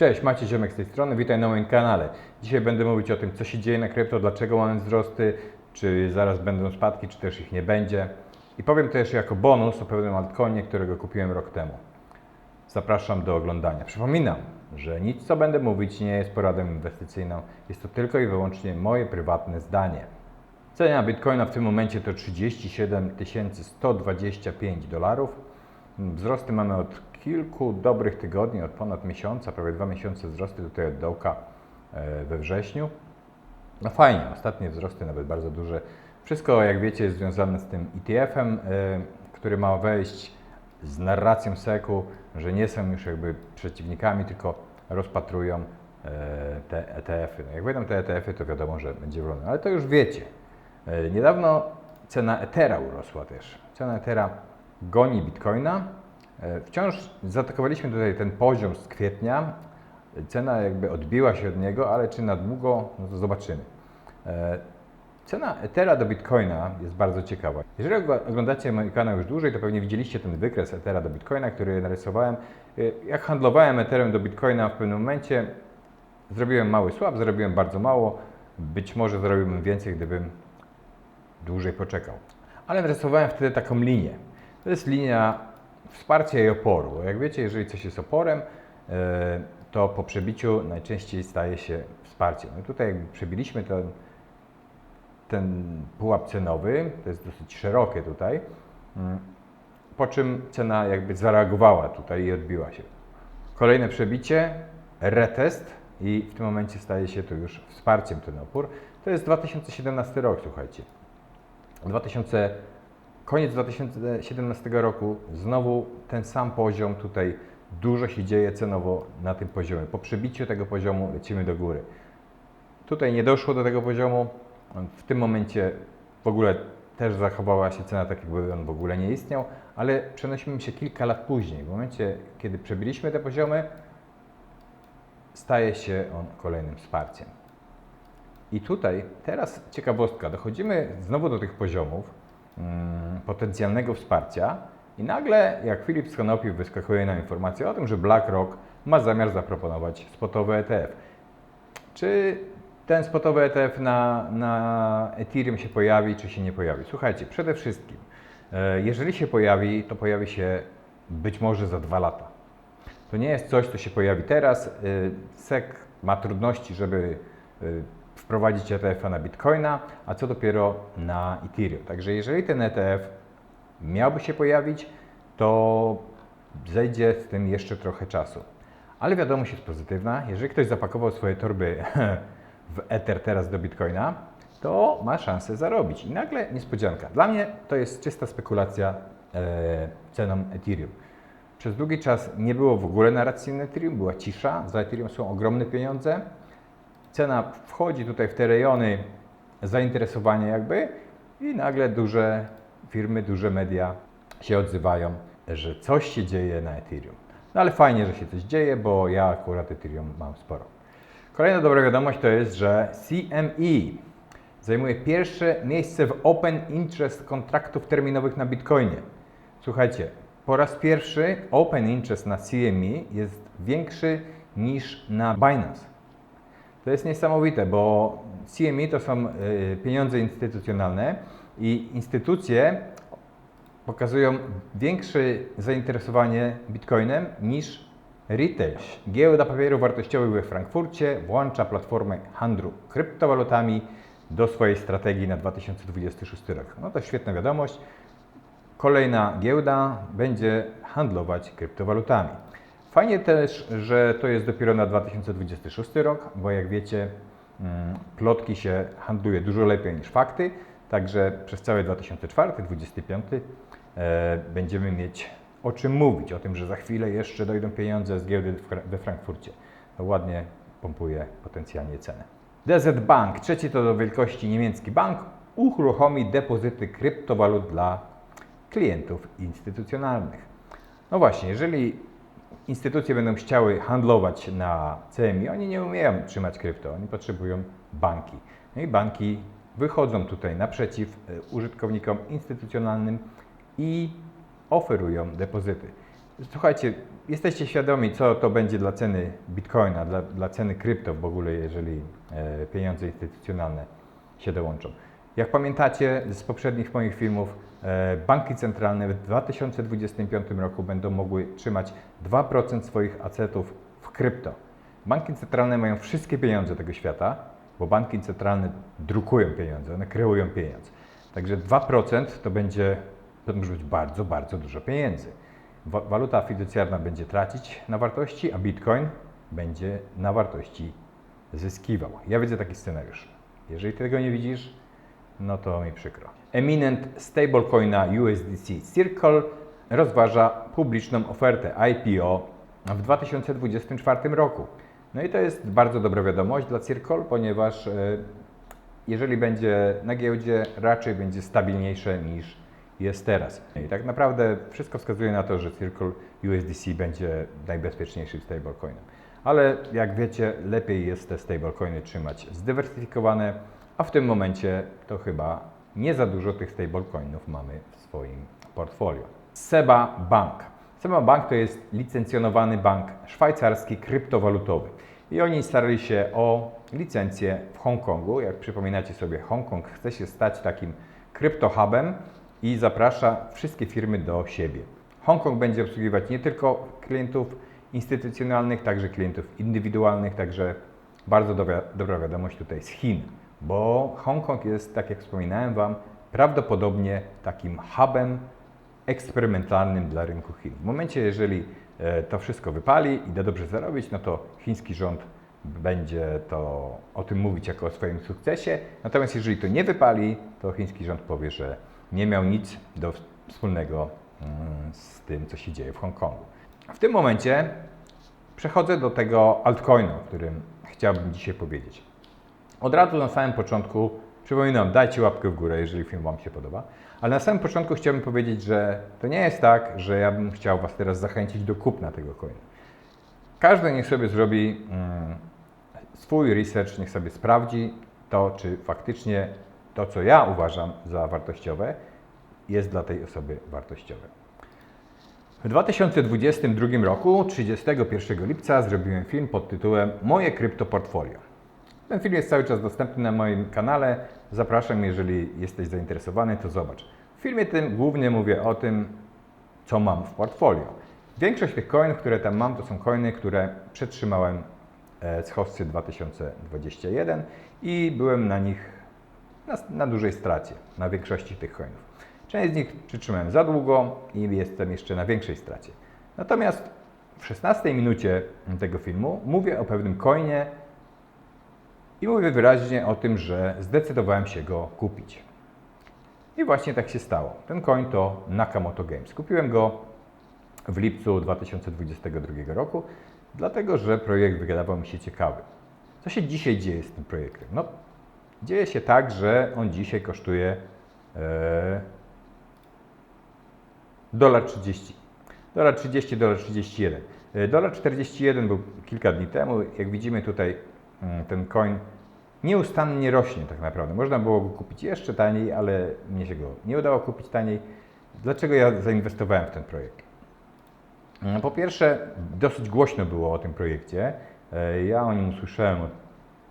Cześć, Maciej Ziomek z tej strony, witaj na moim kanale. Dzisiaj będę mówić o tym, co się dzieje na krypto, dlaczego mamy wzrosty, czy zaraz będą spadki, czy też ich nie będzie. I powiem też jako bonus o pewnym altcoinie, którego kupiłem rok temu. Zapraszam do oglądania. Przypominam, że nic co będę mówić nie jest poradą inwestycyjną, jest to tylko i wyłącznie moje prywatne zdanie. Cena Bitcoina w tym momencie to 37 125 dolarów. Wzrosty mamy od kilku dobrych tygodni, od ponad miesiąca, prawie dwa miesiące wzrosty tutaj od dołka e, we wrześniu. No fajnie, ostatnie wzrosty nawet bardzo duże. Wszystko, jak wiecie, jest związane z tym ETF-em, e, który ma wejść z narracją SEC-u, że nie są już jakby przeciwnikami, tylko rozpatrują e, te ETF-y. No jak wejdą te ETF-y, to wiadomo, że będzie wolno. Ale to już wiecie. Niedawno cena Ethera urosła też. Cena Ethera goni Bitcoina. E, Wciąż zaatakowaliśmy tutaj ten poziom z kwietnia. Cena jakby odbiła się od niego, ale czy na długo, no to zobaczymy. E, Cena Ethera do Bitcoina jest bardzo ciekawa. Jeżeli ogl- oglądacie mój kanał już dłużej, to pewnie widzieliście ten wykres Ethera do Bitcoina, który narysowałem. Y, Jak handlowałem Etherem do Bitcoina w pewnym momencie, zrobiłem mały swap, zrobiłem bardzo mało. Być może zrobiłbym więcej, gdybym dłużej poczekał. Ale narysowałem wtedy taką linię. To jest linia wsparcia i oporu. Jak wiecie, jeżeli coś jest oporem, e, to po przebiciu najczęściej staje się wsparciem. No tutaj jakby przebiliśmy ten, ten pułap cenowy, to jest dosyć szerokie tutaj, mm, po czym cena jakby zareagowała tutaj i odbiła się. Kolejne przebicie, retest i w tym momencie staje się to już wsparciem ten opór. To jest 2017 rok, słuchajcie. 2000, koniec 2017 roku, znowu ten sam poziom, tutaj dużo się dzieje cenowo na tym poziomie. Po przebiciu tego poziomu lecimy do góry. Tutaj nie doszło do tego poziomu, w tym momencie w ogóle też zachowała się cena tak, jakby on w ogóle nie istniał, ale przenosimy się kilka lat później. W momencie, kiedy przebiliśmy te poziomy, staje się on kolejnym wsparciem. I tutaj teraz ciekawostka, dochodzimy znowu do tych poziomów potencjalnego wsparcia i nagle jak Filip z Konopi wyskakuje nam informacja o tym, że BlackRock ma zamiar zaproponować spotowy ETF. Czy ten spotowy ETF na, na Ethereum się pojawi, czy się nie pojawi? Słuchajcie, przede wszystkim, e, jeżeli się pojawi, to pojawi się być może za dwa lata. To nie jest coś, co się pojawi teraz. Y, SEC ma trudności, żeby y, wprowadzić ETF-a na Bitcoina, a co dopiero na Ethereum. Także jeżeli ten ETF miałby się pojawić, to zejdzie z tym jeszcze trochę czasu. Ale wiadomość jest pozytywna. Jeżeli ktoś zapakował swoje torby w Ether teraz do Bitcoina, to ma szansę zarobić. I nagle niespodzianka. Dla mnie to jest czysta spekulacja e, ceną Ethereum. Przez długi czas nie było w ogóle narracji na Ethereum, była cisza. Za Ethereum są ogromne pieniądze. Cena wchodzi tutaj w te rejony zainteresowania jakby i nagle duże firmy, duże media się odzywają, że coś się dzieje na Ethereum. No ale fajnie, że się coś dzieje, bo ja akurat Ethereum mam sporo. Kolejna dobra wiadomość to jest, że CME zajmuje pierwsze miejsce w Open Interest kontraktów terminowych na Bitcoinie. Słuchajcie, po raz pierwszy Open Interest na CME jest większy niż na Binance. To jest niesamowite, bo CME to są y, pieniądze instytucjonalne i instytucje pokazują większe zainteresowanie Bitcoinem niż retail. Giełda papierów wartościowych we Frankfurcie włącza platformę handlu kryptowalutami do swojej strategii na 2026 rok. No to świetna wiadomość. Kolejna giełda będzie handlować kryptowalutami. Fajnie też, że to jest dopiero na 2026 rok, bo jak wiecie, mm, plotki się handluje dużo lepiej niż fakty, także przez cały 2024-2025 e, będziemy mieć o czym mówić, o tym, że za chwilę jeszcze dojdą pieniądze z giełdy we Frankfurcie. Ładnie pompuje potencjalnie cenę. DZ Bank, trzeci to do wielkości niemiecki bank, uruchomi depozyty kryptowalut dla klientów instytucjonalnych. No właśnie, jeżeli instytucje będą chciały handlować na CMI, oni nie umieją trzymać krypto, oni potrzebują banki. No i banki wychodzą tutaj naprzeciw e, użytkownikom instytucjonalnym i oferują depozyty. Słuchajcie, jesteście świadomi, co to będzie dla ceny bitcoina, dla, dla ceny krypto w ogóle, jeżeli e, pieniądze instytucjonalne się dołączą. Jak pamiętacie z poprzednich moich filmów, banki centralne w 2025 roku będą mogły trzymać 2% swoich asetów w krypto. Banki centralne mają wszystkie pieniądze tego świata, bo banki centralne drukują pieniądze, one kreują pieniądze. Także 2% to będzie, to może być bardzo, bardzo dużo pieniędzy. Wa- Waluta fiducjarna będzie tracić na wartości, a bitcoin będzie na wartości zyskiwał. Ja widzę taki scenariusz. Jeżeli tego nie widzisz, no to mi przykro. Eminent stablecoina USDC Circle rozważa publiczną ofertę IPO w 2024 roku. No i to jest bardzo dobra wiadomość dla Circle, ponieważ e, jeżeli będzie na giełdzie, raczej będzie stabilniejsze niż jest teraz. I tak naprawdę wszystko wskazuje na to, że Circle USDC będzie najbezpieczniejszym stablecoinem. Ale jak wiecie, lepiej jest te stablecoiny trzymać zdywersyfikowane, a w tym momencie to chyba nie za dużo tych stablecoinów mamy w swoim portfolio. Seba Bank. Seba Bank to jest licencjonowany bank szwajcarski kryptowalutowy. I oni starali się o licencję w Hongkongu. Jak przypominacie sobie, Hongkong chce się stać takim kryptohubem i zaprasza wszystkie firmy do siebie. Hongkong będzie obsługiwać nie tylko klientów instytucjonalnych, także klientów indywidualnych, także bardzo dobra, dobra wiadomość tutaj z Chin, bo Hongkong jest, tak jak wspominałem Wam, prawdopodobnie takim hubem eksperymentalnym dla rynku Chin. W momencie, jeżeli e, to wszystko wypali i da dobrze zarobić, no to chiński rząd będzie to o tym mówić jako o swoim sukcesie. Natomiast jeżeli to nie wypali, to chiński rząd powie, że nie miał nic do wspólnego mm, z tym, co się dzieje w Hongkongu. W tym momencie przechodzę do tego altcoinu, o którym chciałbym dzisiaj powiedzieć. Od razu na samym początku przypominam, dajcie łapkę w górę, jeżeli film Wam się podoba. Ale na samym początku chciałbym powiedzieć, że to nie jest tak, że ja bym chciał Was teraz zachęcić do kupna tego coina. Każdy niech sobie zrobi mm, swój research, niech sobie sprawdzi to, czy faktycznie to, co ja uważam za wartościowe, jest dla tej osoby wartościowe. W 2022 roku, 31 lipca, zrobiłem film pod tytułem Moje kryptoportfolio. Ten film jest cały czas dostępny na moim kanale. Zapraszam, jeżeli jesteś zainteresowany, to zobacz. W filmie tym głównie mówię o tym, co mam w portfolio. Większość tych coinów, które tam mam, to są coiny, które przetrzymałem e, z Hossy 2021 i byłem na nich na, na dużej stracie, na większości tych coinów. Część z nich przytrzymałem za długo i jestem jeszcze na większej stracie. Natomiast w 16 minucie tego filmu mówię o pewnym coinie i mówię wyraźnie o tym, że zdecydowałem się go kupić. I właśnie tak się stało. Ten coin to Nakamoto Games. Kupiłem go w lipcu 2022 roku, dlatego że projekt wydawał mi się ciekawy. Co się dzisiaj dzieje z tym projektem? No, dzieje się tak, że on dzisiaj kosztuje e, dolar 30. Dolar 30, dolar 31. E, Dolar 41 był kilka dni temu. Jak widzimy tutaj ten coin nieustannie rośnie tak naprawdę. Można było go kupić jeszcze taniej, ale mnie się go nie udało kupić taniej. Dlaczego ja zainwestowałem w ten projekt? No, Po pierwsze, dosyć głośno było o tym projekcie. E, Ja o nim usłyszałem od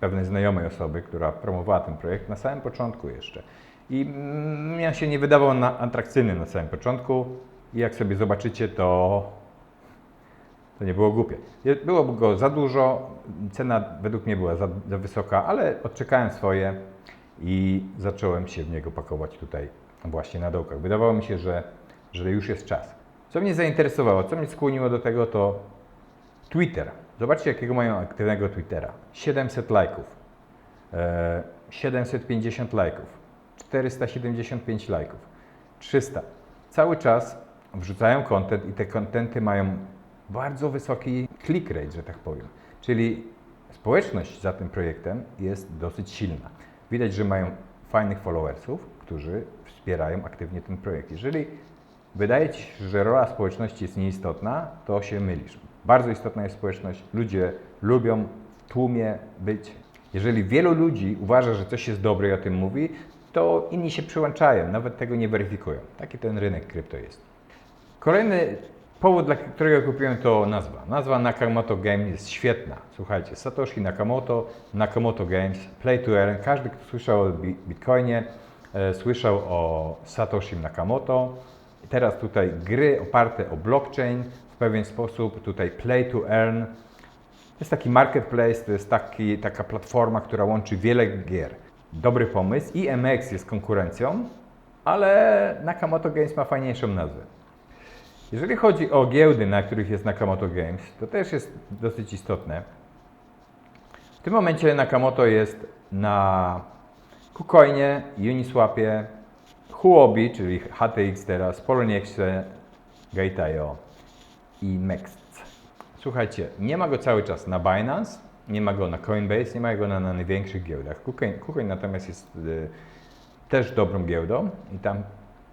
pewnej znajomej osoby, która promowała ten projekt na samym początku jeszcze. I mm, mnie on się nie wydawał na atrakcyjny na samym początku. I jak sobie zobaczycie, to to nie było głupie. Było go za dużo, cena według mnie była za, za wysoka, ale odczekałem swoje i zacząłem się w niego pakować tutaj właśnie na dołkach. Wydawało mi się, że, że już jest czas. Co mnie zainteresowało, co mnie skłoniło do tego, to Twitter. Zobaczcie, jakiego mają aktywnego Twittera. 700 lajków, e, 750 lajków, 475 lajków, 300. Cały czas wrzucają content i te contenty mają bardzo wysoki click rate, że tak powiem. Czyli społeczność za tym projektem jest dosyć silna. Widać, że mają fajnych followersów, którzy wspierają aktywnie ten projekt. Jeżeli wydaje Ci się, że rola społeczności jest nieistotna, to się mylisz. Bardzo istotna jest społeczność. Ludzie lubią w tłumie być. Jeżeli wielu ludzi uważa, że coś jest dobre i o tym mówi, to inni się przyłączają, nawet tego nie weryfikują. Taki ten rynek krypto jest. Kolejny Powód, dla którego kupiłem to nazwa. Nazwa Nakamoto Games jest świetna. Słuchajcie, Satoshi Nakamoto, Nakamoto Games, Play to Earn. Każdy, kto słyszał o Bi- Bitcoinie, e, słyszał o Satoshi Nakamoto. I teraz tutaj gry oparte o blockchain w pewien sposób, tutaj Play to Earn. To jest taki marketplace, to jest taki, taka platforma, która łączy wiele gier. Dobry pomysł. IMX jest konkurencją, ale Nakamoto Games ma fajniejszą nazwę. Jeżeli chodzi o giełdy, na których jest Nakamoto Games, to też jest dosyć istotne. W tym momencie Nakamoto jest na KuCoinie, Uniswapie, Huobi, czyli HTX teraz, Poloniexe, Gate.io i Mext. Słuchajcie, nie ma go cały czas na Binance, nie ma go na Coinbase, nie ma go na, na największych giełdach. KuCoin, KuCoin natomiast jest y, też dobrą giełdą i tam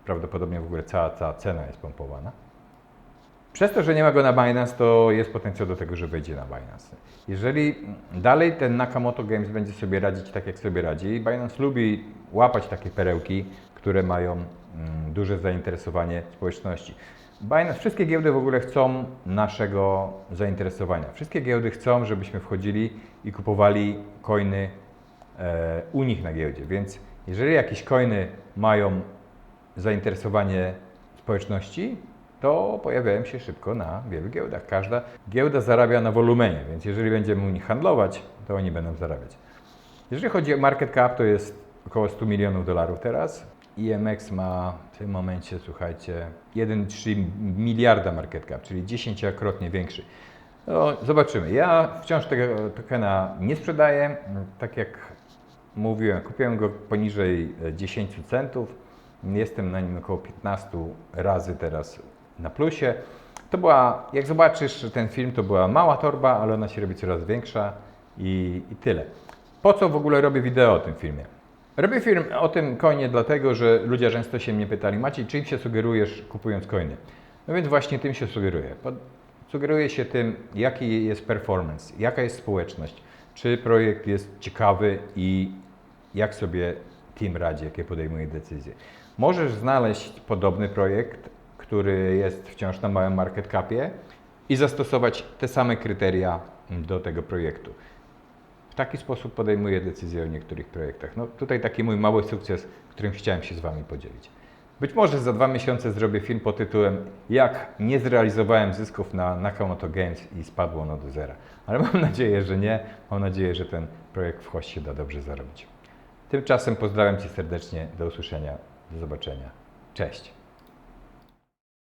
prawdopodobnie w ogóle cała, cała cena jest pompowana. Przez to, że nie ma go na Binance, to jest potencjał do tego, że wejdzie na Binance. Jeżeli dalej ten Nakamoto Games będzie sobie radzić tak, jak sobie radzi, Binance lubi łapać takie perełki, które mają mm, duże zainteresowanie społeczności. Binance, wszystkie giełdy w ogóle chcą naszego zainteresowania. Wszystkie giełdy chcą, żebyśmy wchodzili i kupowali coiny e, u nich na giełdzie. Więc jeżeli jakieś coiny mają zainteresowanie społeczności, to pojawiają się szybko na wielu giełdach. Każda giełda zarabia na wolumenie, więc jeżeli będziemy u nich handlować, to oni będą zarabiać. Jeżeli chodzi o market cap, to jest około 100 milionów dolarów teraz. IMX ma w tym momencie, słuchajcie, 1,3 miliarda market cap, czyli 10-krotnie większy. No, zobaczymy. Ja wciąż tego tokena nie sprzedaję. Tak jak mówiłem, kupiłem go poniżej e, 10 centów. Jestem na nim około 15 razy teraz na plusie. To była, jak zobaczysz ten film, to była mała torba, ale ona się robi coraz większa i, i tyle. Po co w ogóle robię wideo o tym filmie? Robię film o tym coinie dlatego, że ludzie często się mnie pytali, Maciej, czym się sugerujesz kupując coiny? No więc właśnie tym się sugeruję. Sugeruję się tym, jaki jest performance, jaka jest społeczność, czy projekt jest ciekawy i jak sobie team radzi, jakie podejmuje decyzje. Możesz znaleźć podobny projekt, który jest wciąż na małym market capie i zastosować te same kryteria do tego projektu. W taki sposób podejmuję decyzje o niektórych projektach. No tutaj taki mój mały sukces, którym chciałem się z Wami podzielić. Być może za dwa miesiące zrobię film pod tytułem Jak nie zrealizowałem zysków na Nakamoto Games i spadło ono do zera. Ale mam nadzieję, że nie. Mam nadzieję, że ten projekt w hość się da dobrze zarobić. Tymczasem pozdrawiam Cię serdecznie. Do usłyszenia. Do zobaczenia. Cześć.